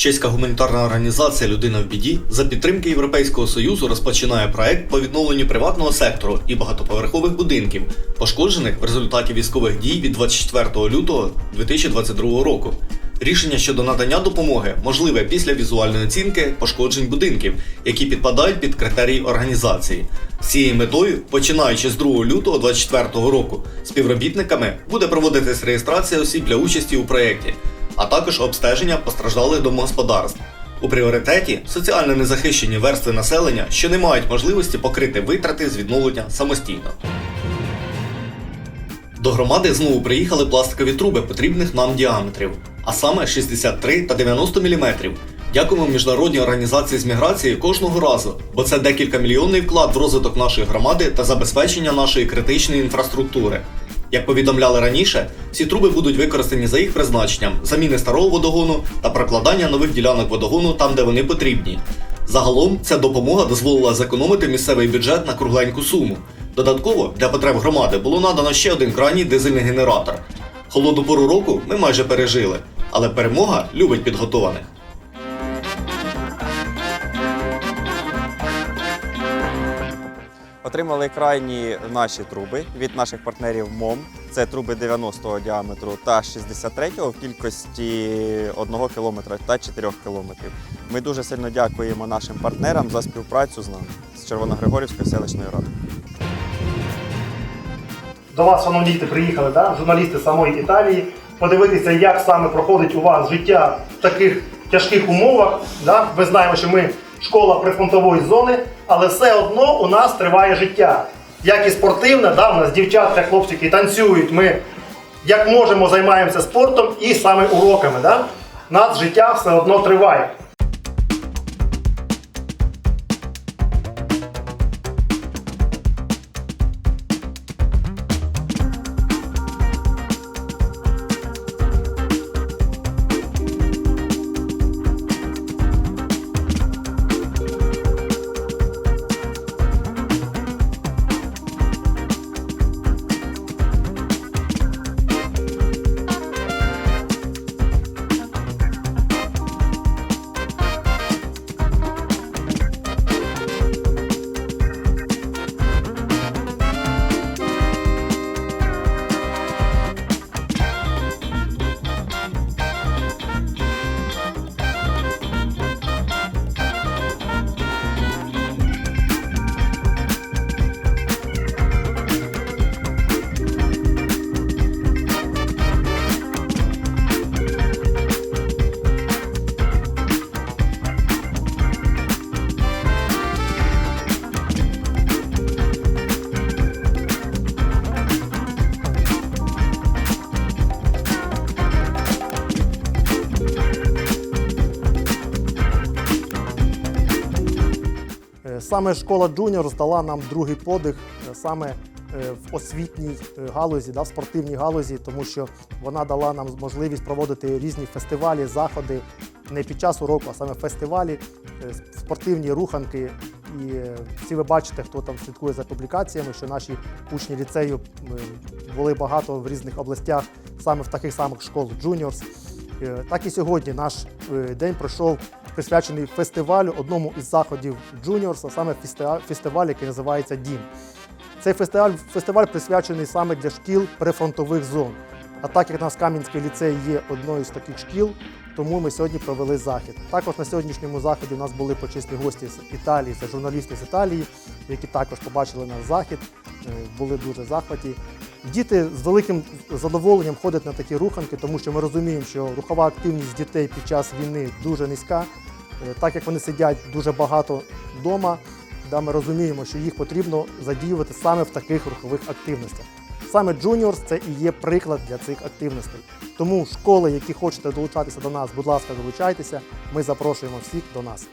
Чеська гуманітарна організація Людина в біді за підтримки Європейського союзу розпочинає проект по відновленню приватного сектору і багатоповерхових будинків, пошкоджених в результаті військових дій від 24 лютого 2022 року. Рішення щодо надання допомоги можливе після візуальної оцінки пошкоджень будинків, які підпадають під критерії організації. З цією метою, починаючи з 2 лютого 2024 року, співробітниками буде проводитись реєстрація осіб для участі у проєкті, а також обстеження постраждалих домогосподарств. У пріоритеті соціально незахищені верстви населення, що не мають можливості покрити витрати з відновлення самостійно. До громади знову приїхали пластикові труби потрібних нам діаметрів, а саме 63 та 90 мм. Дякуємо міжнародній організації з міграції кожного разу, бо це декілька мільйонний вклад в розвиток нашої громади та забезпечення нашої критичної інфраструктури. Як повідомляли раніше, ці труби будуть використані за їх призначенням, заміни старого водогону та прокладання нових ділянок водогону там, де вони потрібні. Загалом ця допомога дозволила зекономити місцевий бюджет на кругленьку суму. Додатково для потреб громади було надано ще один крайній дизельний генератор. Холодну пору року ми майже пережили, але перемога любить підготованих. Отримали крайні наші труби від наших партнерів МОМ. Це труби 90-го діаметру та 63 в кількості 1 км та 4 км. Ми дуже сильно дякуємо нашим партнерам за співпрацю з нами з Червоногригорівської селищної ради. До вас, шановні діти, приїхали да? журналісти самої Італії, подивитися, як саме проходить у вас життя в таких тяжких умовах. Да? Ми знаємо, що ми школа прифронтової зони, але все одно у нас триває життя. Як і спортивне, да? у нас дівчатка, хлопчики танцюють. Ми як можемо займаємося спортом і саме уроками. Да? Нас життя все одно триває. Саме школа Junior здала нам другий подих е, саме е, в освітній е, галузі, да, в спортивній галузі, тому що вона дала нам можливість проводити різні фестивалі, заходи не під час уроку, а саме фестивалі, е, спортивні руханки. І е, всі ви бачите, хто там слідкує за публікаціями, що наші учні ліцею е, були багато в різних областях, саме в таких самих школ. Е, Так і сьогодні наш е, день пройшов присвячений фестивалю, одному із заходів Juniors, а саме фестиваль, фестиваль, який називається Дім. Цей фестиваль, фестиваль присвячений саме для шкіл прифронтових зон. А так як наш Кам'янський ліцей є одною з таких шкіл, тому ми сьогодні провели захід. Також на сьогоднішньому заході у нас були почесні гості з Італії, це журналісти з Італії, які також побачили наш захід, е, були дуже захваті. Діти з великим задоволенням ходять на такі руханки, тому що ми розуміємо, що рухова активність дітей під час війни дуже низька. Е, Так як вони сидять дуже багато вдома, да, ми розуміємо, що їх потрібно задіювати саме в таких рухових активностях. Саме Juniors це і є приклад для цих активностей. Тому школи, які хочете долучатися до нас, будь ласка, долучайтеся. Ми запрошуємо всіх до нас.